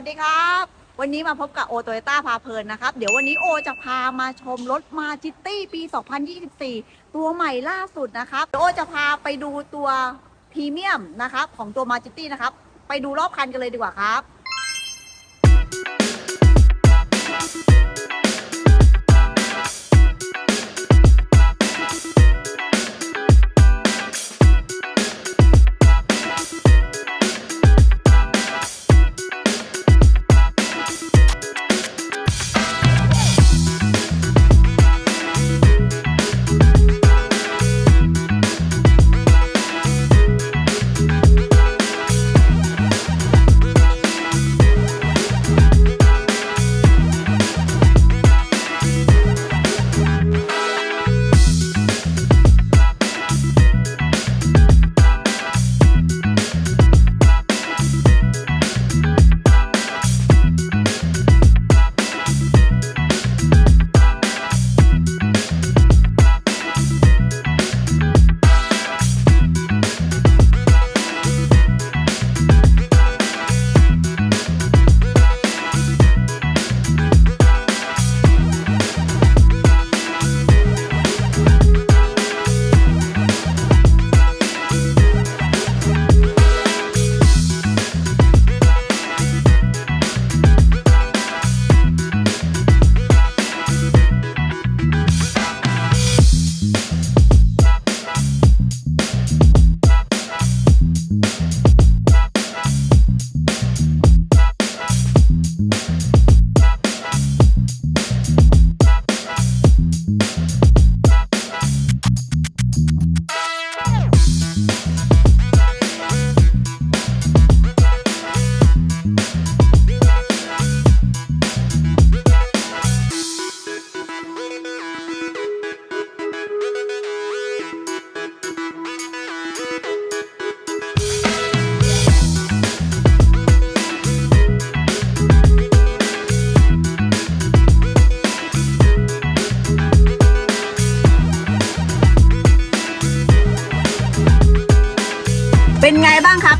วัสดีครับ วันนี้มาพบกับโอโตโยต้าพาเพลินนะครับ เดี๋ยววันนี้โอจะพามาชมรถมาจิตตี้ปี 2024 ตัวใหม่ล่าสุดนะครับโอจะพาไปดูตัวพรีเมียมนะครับของตัวมาจิตตี้นะครับ ไปดูรอบคันกันเลยดีกว่าครับ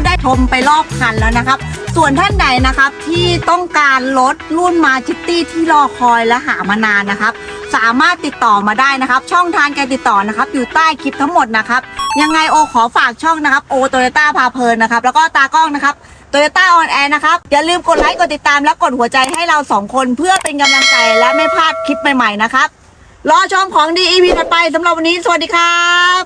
ไงบ้างครับได้ชมไปรอบคันแล้วนะครับ ส่วนท่านใดนะครับที่ต้องการรถรุ่นมาจิตตี้ที่รอคอยและหามานานนะครับ สามารถติดต่อมาได้นะครับ ช่องทางการติดต่อนะครับ อยู่ใต้คลิปทั้งหมดนะครับ ยังไงโอขอฝากช่องนะครับโอโตโยต้าพาเพลินนะครับ แล้วก็ตากล้องนะครับโตโยต้าออนแอร์นะครับ อย่าลืมกดไลค์กดติดตามและกดหัวใจให้เราสองคนเพื่อเป็นกำลังใจและไม่พลาดคลิปใหม่ๆนะครับ รอชมของดี EP ถัดไปสำหรับวันนี้ สวัสดีครับ